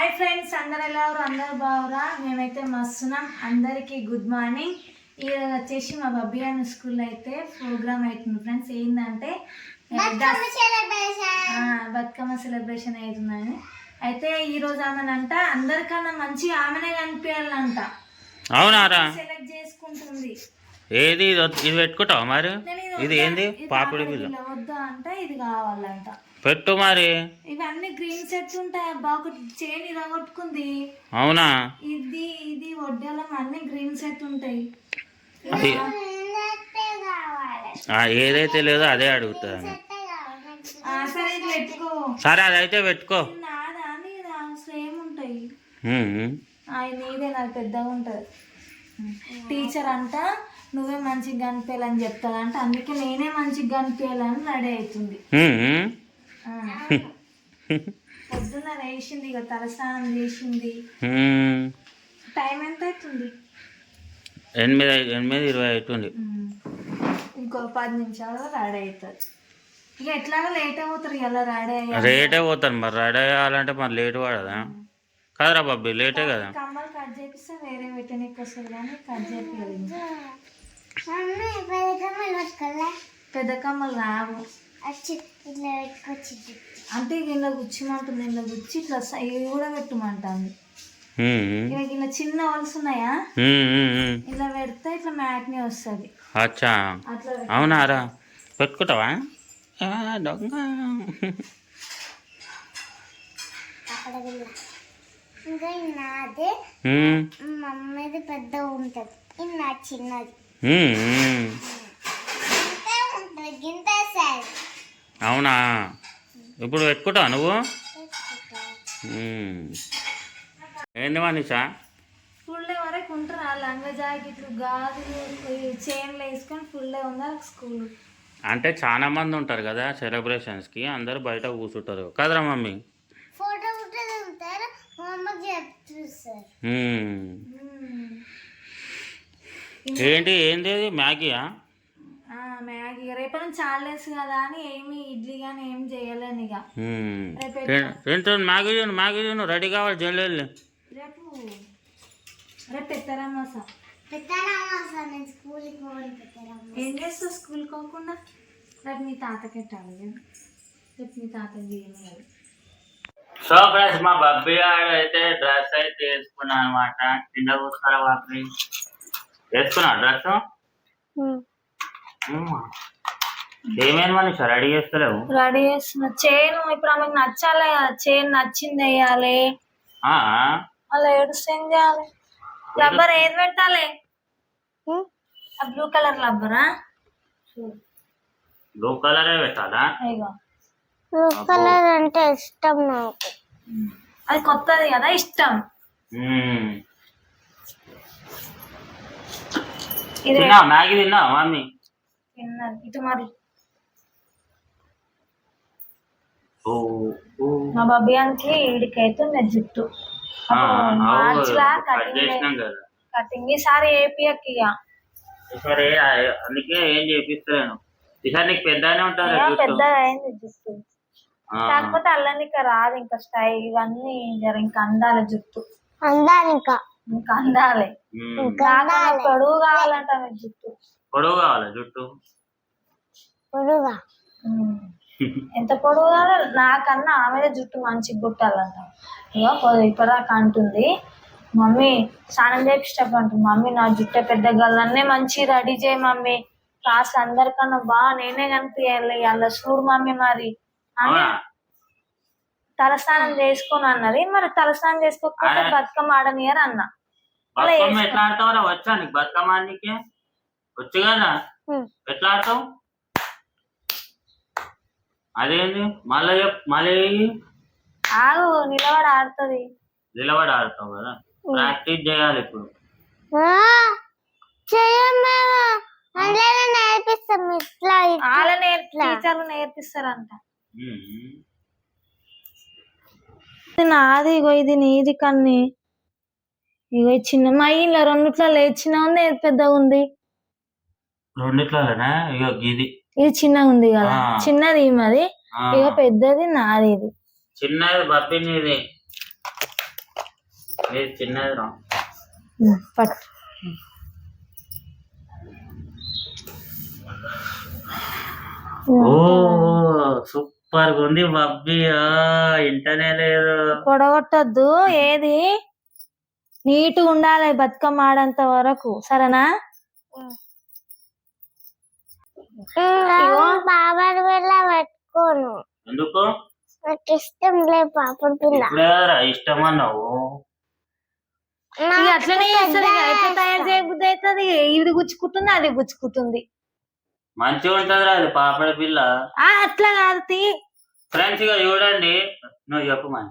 Hi friends అందరు ఎలా ఉన్నారు? అందరు బాగురా మేమైతే మస్తున్నాం. అందరికీ గుడ్ మార్నింగ్ ఈరోజు వచ్చేసి మా బబ్బీ అన్న స్కూల్లో అయితే ప్రోగ్రామ్ అవుతుంది ఫ్రెండ్స్ ఏంటంటే బతుకమ్మ సెలబ్రేషన్ అవుతుందని అయితే ఈ రోజు ఆమెనంట అందరికన్నా మంచి ఆమెనే కనిపించాలంట. అవునారా? సెలెక్ట్ చేసుకుంటుంది. ఏది ఇది పెట్టుకుంటావా మరి? ఇది ఏంది? పాపిడి బిల్ల వద్దా అంటే ఇది కావాలంట. పెట్టు మరి. ఇవన్నీ గ్రీన్ సెట్స్ ఉంటాయి అబ్బా ఒకటి చైన్ ఇరగొట్టుకుంది అవునా? ఇది ఇది వడ్డాలం అన్ని గ్రీన్ సెట్ ఉంటాయి. అది ఆ, ఏదైతే లేదో అదే అడుగుతాను సరే ఇది పెట్టుకో. సరే అదైతే పెట్టుకో. ఇది నాదా నీదా? సేమ్ ఉంటాయి. నీదే నాకు పెద్దగా ఉంటుంది. టీచర్ అంట నువ్వే మంచిగా కనిపించాలని చెప్తాదంట. అందుకే నేనే మంచిగా కనిపించాలని రెడీ అవుతుంది. పొద్దున్న వేసింది ఇక తలస్నానం చేసింది. టైం ఎంత అవుతుంది? ఎనిమిది ఎనిమిది ఇరవై అవుతుంది. ఇంకో పది నిమిషాలు రెడీ అవుతుంది ఇక ఎట్లాగో లేట్ అవుతారు ఇలా రెడీ అయ్యారు రేటే పోతాను మరి రెడీ అవ్వాలంటే మరి లేట్ పడదా? కదరా బాబీ లేటే కదా? కమ్మలు కట్ చేపిస్తే వేరే పెట్టనీకి వస్తుంది కానీ కట్ చేపియాలి ఇంకా. పెద్ద కమ్మలు రావు. అంటే ఇక ఇలా గుచ్చిమంటుంది ఇలా గుచ్చి ఇట్లా సై- ఇవి కూడా పెట్టమంటుంది. ఇక ఇలా చిన్న వలస ఉన్నాయా. ఇలా పెడితే ఇట్లా మ్యాట్ని వస్తుంది. అచ్చా. అట్లా పెట్టు. అవునారా పెట్టుకుంటావా? ఆ, దొంగ. ఉమ్. మమ్మీది పెద్ద ఉంటది నా చిన్నది ఉమ్, ఉమ్. ఇంతే ఉంటది గింత సార్ అవునా ఇప్పుడు పెట్టుకుంటావా నువ్వు. ఏంది మనీషా ఫుల్ వరకు ఉంటారు ఆ లంగ జాకెట్లు గాజులు ఈ చైన్లు వేసుకొని ఫుల్ ఉన్నారు స్కూల్? అంటే చాలా మంది ఉంటారు కదా సెలబ్రేషన్స్కి అందరూ బయట కూర్చుంటారు. కదరా మమ్మీ. ఏంటి ఏంది మ్యాగీయా మ్యాగీ రేపటి నుంచి హాలిడేస్ కదా అని ఏమి ఇడ్లీ కానీ ఏం చేయలేను ఇక. తిను మ్యాగీ తిను రెడీ కావాలి జల్లి రేపు రేపు సార్? పెట్టారమ్మా సార్ నేను స్కూల్కి పోవాలి పెట్టారమ్మా ఏం చేస్తావు స్కూల్ పోకుండా? రేపు మీ తాతకి పెట్టాలి కదా. రేపు మీ తాతకి చేయలేదు సో ఫ్రెండ్స్ మా బబ్బీ గారు అయితే డ్రెస్ అయితే వేసుకున్నా అనమాట కింద కూర్చున్నారా బాబీ వేసుకున్నా డ్రెస్? ఏమేమి మనిషి రెడీ చేస్తలేవు? రెడీ చేస్తున్న. చైన్ ఇప్పుడు ఆమెకు నచ్చాలి కదా. చైన్ నచ్చింది వేయాలి. ఆ, అలా ఏడుస్తే ఏం చేయాలి? రబ్బర్ ఏది పెట్టాలి? ఆ బ్లూ కలర్ రబ్బరా బ్లూ కలరే పెట్టాలా? బ్లూ కలర్ అంటే ఇష్టం నాకు. అది కొత్తది కదా ఇష్టం. ఇది మ్యాగీ తిన్నా మమ్మీ? తిన్నది ఇటు మరి ఓ, ఓ. మా బబ్బియానికి ఈడికైతే జుట్టు. మార్చ్ లా కటింగ్ కటింగ్ ఈసారి ఏపీఎక్ ఇక సరే అందుకే ఏం చేపిస్తలేను. ఈసారి నీకు పెద్దనే ఉంటుంది ఇక జుట్టు. అయింది కాకపోతే అల్లని ఇంకా రాదు ఇంకా స్టైల్ ఇవన్నీ ఇంకా అందాలి జుట్టు. అందానిక ఇంకా అందాలి పొడుగు కావాలంట ఆమె జుట్టు. పొడవు కావాలా జుట్టు. ఉమ్. ఎంత నాకన్నా ఆమె జుట్టు మంచిగా గుట్టాలంట ఇగో పొ- ఇప్పటిదాకా అంటుంది. మమ్మీ స్నానం చేపిస్తప్పుడు అంటుంది మమ్మీ నా జుట్టు పెద్ద గల్లన్నే మంచి రెడీ చేయి మమ్మీ. క్లాస్ అందరికన్నా బాగా నేనే కనిపించాలి అలా చూడు మమ్మీ మరి. తలస్నానం చేసుకొని అన్నది. మరి తలస్నానం చేసుకోకపోతే. బతుకమ్మ ఆడనియర్ అన్న. బతుకమ్మ. ఎట్లా ఆడతావురా వచ్చా నీకు బతుకమ్మ ఆడనీకి? వచ్చు కదా. ఎట్లా ఆడతావు? అదేంది? మళ్ళీ మళ్ళీ ఆగు నిలబడి ఆడుతుంది. నిలబడి ఆడతావు కదా? ప్రాక్టీస్ చేయాలి ఇప్పుడు. నేర్పిస్తాం ఇట్లా. వాళ్ళ టీచర్లు నేర్పిస్తారంట. నాది ఇగో ఇది నీది కన్ని. ఈ చిన్న మా ఇంట్లో రెండిట్లో లేచిన ఉంది ఏది పెద్దగా ఉంది? రెండిట్లలోనే? ఇక ఇది ఇది చిన్నగా ఉంది కదా. ఆ. చిన్నది ఈమెది ఆ, ఇక పెద్దది నాది ఇది. చిన్నది బబ్బినిది ఇది చిన్నది రా. పట్టు. ఓ సూపర్గా ఉంది బబ్బీ. ఆ, ఇంటనే లేదు. పొడగొట్టద్దు. ఏది? నీట్గా ఉండాలి బతుకమ్మ ఆడేంత వరకు. సరేనా? పాపడి పిల్ల పెట్టుకోను. ఎందుకు? నాకు ఇష్టం లేదు పాపడి పిల్ల. ఇప్పుడే రా ఇష్టం అన్నావు ఇక అట్లనే చేస్తుంది ఇక ఎట్లా తయారు చేయబుద్ధి అవుతుంది ఇది గుచ్చుకుంటుంది అది గుచ్చుకుంటుంది. మంచిగా ఉంటదిరా అది పాపడ పిల్ల. ఆ అట్లా కాదు ఫ్రెండ్స్ ఇక చూడండి. నువ్వు చెప్పు మరి.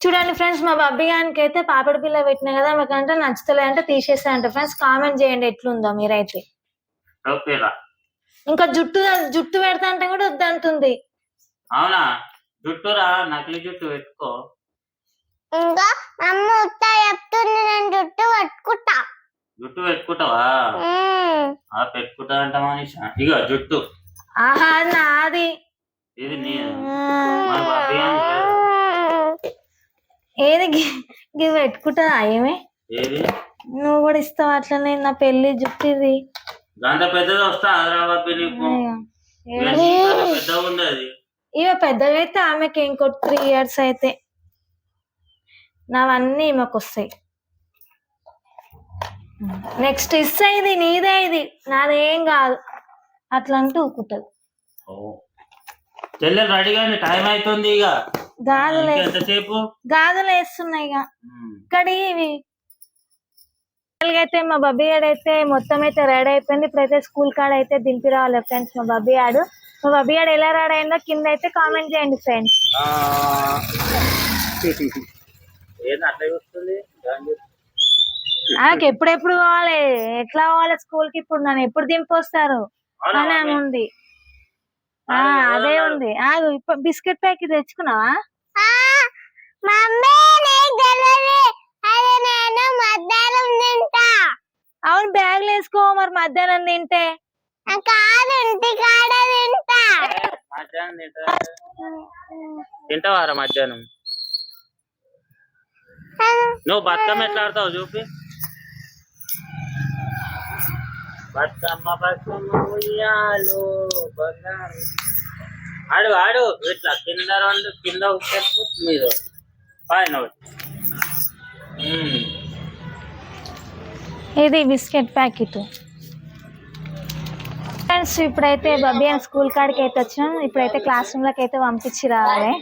చూడండి ఫ్రెండ్స్ మా బబ్బీ గానికి అయితే పాపడి పిల్ల పెట్టినా కదా మీకంటే నచ్చుతలే అంటే తీసేస్తారంట ఫ్రెండ్స్. కామెంట్ చేయండి ఎట్లుందో మీరైతే. ఓకేరా. ఇంకా జుట్టు జుట్టు పెడతా అంటే కూడా వద్దంటుంది. అవునా? జుట్టురా నకిలీ జుట్టు పెట్టుకో. ఇంకా అమ్మ ఉత్తా చెప్తుంది నేను జుట్టు పట్టుకుంటా. జుట్టు పెట్టుకుంటావా. ఆ పెట్టుకుంటా అంట మనిషి. ఇక జుట్టు. ఆహా నాది. ఇది నీ మన బబ్బీ గానికి. లేదు. ఏది గివి పెట్టుకుంటుందా ఏమి? ఏది? నువ్వు కూడా ఇస్తావు అట్లనే నా పెళ్ళి జుట్టు ఇది? పెద్దది వస్తా నీకు. పెద్దగా ఉంది అది ఇవ పెద్దగా అయితే ఆమెకి ఇంకో త్రీ ఇయర్స్ అయితే. నావన్నీ ఈమెకు వస్తాయి. నెక్స్ట్ ఇస్తా ఇది నీదే ఇది. నాదేం కాదు. అట్లా అంటూ ఊకుంటది చెల్లెలు రెడీ కానీ టైం అవుతుంది ఇక. గాజులు ఎంతసేపు? గాజులు వేస్తున్నాయి ఇక. ఇక్కడ ఇవి. అయితే మా బబ్బీ ఆడు అయితే మొత్తం అయితే రెడీ అయిపోయింది. ఇప్పుడైతే స్కూల్ కాడ అయితే దింపి రావాలి ఫ్రెండ్స్ మా బబ్బీ ఆడు మా బబ్బీ ఆడు ఎలా రెడీ అయిందో కింద అయితే కామెంట్ చేయండి ఫ్రెండ్స్. నాకు ఎప్పుడెప్పుడు పోవాలి ఎట్లా పోవాలి స్కూల్కి ఇప్పుడు నన్ను ఎప్పుడు దింపొస్తారు? అని? ఉంది అదే. ఉంది. ఆగు బిస్కెట్ ప్యాకెట్ తెచ్చుకున్నావా? ఆ, మమ్మీ నీకు తెలియదు అది నేను మధ్యాహ్నం తింటా. అవును బ్యాగ్ వేసుకో మరి మధ్యాహ్నం తింటే. ఆ కాదు ఇంటి కాడ తింటా. మధ్యాహ్నం తింటా. తింటావారా మధ్యాహ్నం? నువ్వు బతుకమ్మ ఎట్లా ఆడతావు చూపి. బతుకమ్మ బతుకమ్మ ఉయ్యాలు బంగారు. ఆడు ఆడు ఇట్లా కింద రెండు కింద ఉక్కేసుకో మీద. పైన. ఇది బిస్కెట్ ప్యాకెట్. ఫ్రెండ్స్ ఇప్పుడైతే బబ్బీ అని స్కూల్ కాడికి అయితే వచ్చినాం. ఇప్పుడైతే క్లాస్ రూమ్లోకి అయితే పంపించి రావాలి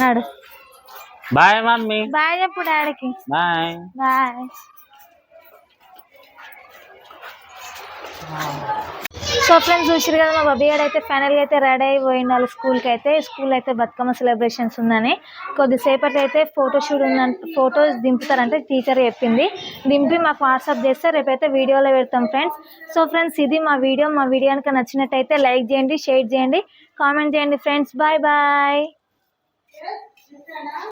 నాడు బాయ్ మమ్మీ. బాయ్ చెప్పు డాడీకి. బాయ్. బాయ్. సో ఫ్రెండ్స్ చూసారు కదా మా బబ్బీ గారు అయితే ఫైనల్గా అయితే రెడీ అయిపోయింది వాళ్ళు స్కూల్కి అయితే స్కూల్ అయితే బతుకమ్మ సెలబ్రేషన్స్ ఉందని. కొద్దిసేపటి అయితే ఫోటో షూట్ ఉందంట ఫోటోస్ దింపుతారంటే టీచర్ చెప్పింది. దింపి మాకు వాట్సాప్ చేస్తే రేపైతే వీడియోలో పెడతాం ఫ్రెండ్స్ సో ఫ్రెండ్స్ ఇది మా వీడియో మా వీడియో కనుక నచ్చినట్టయితే లైక్ చేయండి షేర్ చేయండి కామెంట్ చేయండి ఫ్రెండ్స్ బాయ్ బాయ్